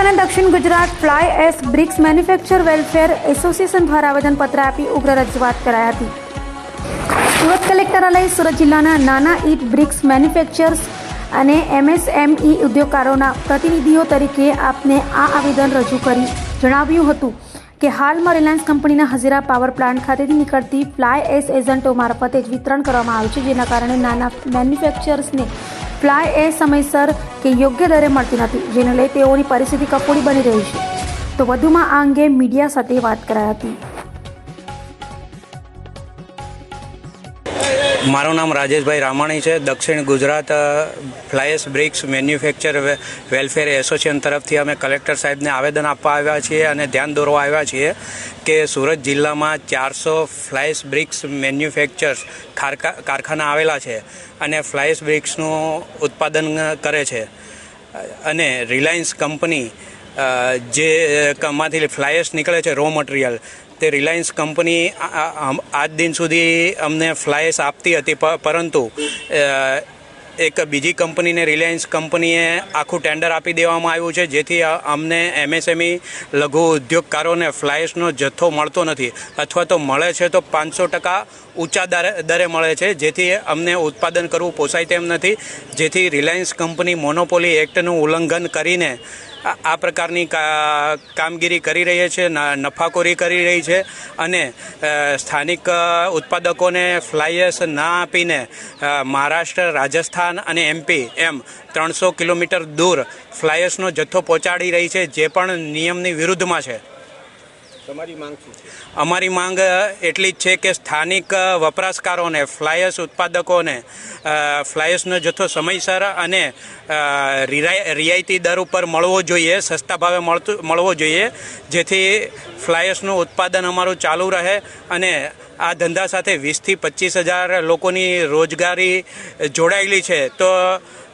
અને દક્ષિણ Gujarat fly ash bricks manufacture welfare association દ્વારા આવેદનપત્ર આપી ઉગ્ર રજૂઆત કરાઈ હતી. સુરત કલેક્ટરાલય સુરત જિલ્લાના નાના ઈટ બ્રિક્સ મેન્યુફેક્ચર્સ અને એમએસએમઈ ઉદ્યોગકારોના પ્રતિનિધિઓ તરીકે આપને આ આવેદન રજૂ કરી જણાવ્યું હતું કે હાલમાં રિલાયન્સ કંપનીના હજીરા પાવર પ્લાન્ટ ખાતેથી નીકળતી ફ્લાય એસ એજન્ટો મારફતે જ વિતરણ કરવામાં આવ્યું છે, જેના કારણે નાના મેન્યુફેક્ચર્સને ફ્લાય એ સમયસર કે યોગ્ય દરે મળતી નથી, જેને લઈ તેઓની પરિસ્થિતિ કફોડી બની રહી છે. તો વધુમાં આ અંગે મીડિયા સાથે વાત કરાઈ હતી. મારું નામ રાજેશભાઈ રામાણી છે. દક્ષિણ Gujarat fly ash bricks manufacture welfare association તરફથી અમે કલેક્ટર સાહેબને આવેદન આપવા આવ્યા છીએ અને ધ્યાન દોરવા આવ્યા છીએ કે સુરત જિલ્લામાં ચારસો ફ્લાયસ બ્રિક્સ મેન્યુફેક્ચર્સ કારખાના આવેલા છે અને ફ્લાયસ બ્રિક્સનું ઉત્પાદન કરે છે. અને રિલાયન્સ કંપની જે માંથી ફ્લાયસ નીકળે છે, રો મટીરિયલ તે રિલાયન્સ કંપની આજ દિન સુધી અમને ફ્લાયસ આપતી હતી પરંતુ એક બીજી કંપનીને રિલાયન્સ કંપનીએ આખું ટેન્ડર આપી દેવામાં આવ્યું છે, જેથી અમને એમએસએમઈ લઘુ ઉદ્યોગકારોને ફ્લાયસનો જથ્થો મળતો નથી. અથવા તો મળે છે તો પાંચસો ટકા ઊંચા દરે દરે મળે છે, જેથી અમને ઉત્પાદન કરવું પોસાય તેમ નથી. જેથી રિલાયન્સ કંપની મોનોપોલી એક્ટનું ઉલ્લંઘન કરીને આ પ્રકારની કામગીરી કરી રહી છે નફાખોરી કરી રહી છે અને સ્થાનિક ઉત્પાદકોને ફ્લાયસ ના આપીને મહારાષ્ટ્ર, રાજસ્થાન અને એમપી એમ ત્રણસો કિલોમીટર દૂર ફ્લાયસનો જથ્થો પહોંચાડી રહી છે, જે પણ નિયમની વિરુદ્ધમાં છે. અમારી માંગ એટલી જ છે કે સ્થાનિક વપરાશકારોને ફ્લાયસ ઉત્પાદકોને ફ્લાયર્સનો ફ્લાયસનો જથ્થો સમયસર અને રિયાયતી દર ઉપર મળવો જોઈએ સસ્તા ભાવે મળતું મળવો જોઈએ જેથી ફ્લાયસનું ઉત્પાદન અમારું ચાલુ રહે અને આ ધંધા સાથે વીસથી પચીસ હજાર લોકોની રોજગારી જોડાયેલી છે. તો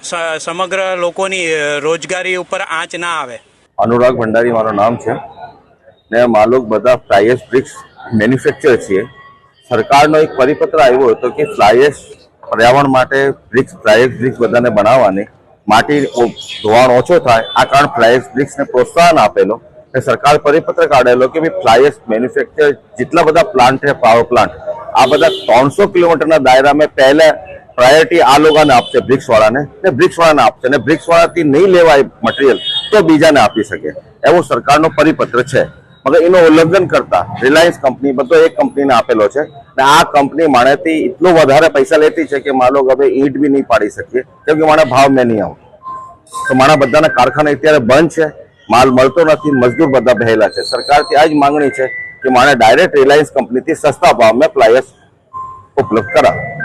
સ- સમગ્ર લોકોની રોજગારી ઉપર આંચ ના આવે. અનુરાગ ભંડારી મારું નામ છે. ને લોક બધા ફ્લાયસ બ્રિક્સ મેન્યુફેક્ચર છીએ. સરકારનો એક પરિપત્ર આવ્યો હતો કે ફ્લાયસ પર્યાવરણ માટે બ્રિક્સ, ફ્લાયસ બ્રિક્સ બધાને બનાવવાની માટી ધોવાણ ઓછો થાય, આ કારણ ફ્લાયસ બ્રિક્સને પ્રોત્સાહન આપેલો. એ સરકાર પરિપત્ર કાઢેલો કે ભાઈ ફ્લાયસ મેન્યુફેક્ચર જેટલા બધા પ્લાન્ટ છે, પાવર પ્લાન્ટ, આ બધા ત્રણસો કિલોમીટરના દાયરામાં પહેલા પ્રાયોરિટી આ લોકોને આપશે બ્રિક્સ વાળાને ને બ્રિક્સ વાળાને આપશે. ને બ્રિક્સ વાળાથી નહીં લેવાય મટીરિયલ તો બીજાને આપી શકે. એવો સરકારનો પરિપત્ર છે. મગર એનું ઉલ્લંઘન કરતા રિલાયન્સ કંપની બધો એક કંપનીને આપેલો છે ને આ કંપની માણેથી એટલું વધારે પૈસા લેતી છે કે કે હવે ઈંટ બી નહીં પાડી શકીએ. કેમ કે મારા ભાવ મેં નહીં આવું. તો મારા બધાના કારખાના અત્યારે બંધ છે, માલ મળતો નથી, મજદૂર બધા બહેલા છે. સરકારથી આ જ માંગણી છે કે મારે ડાયરેક્ટ રિલાયન્સ કંપનીથી સસ્તા ભાવમાં પ્લાયર્સ ઉપલબ્ધ કરાવે.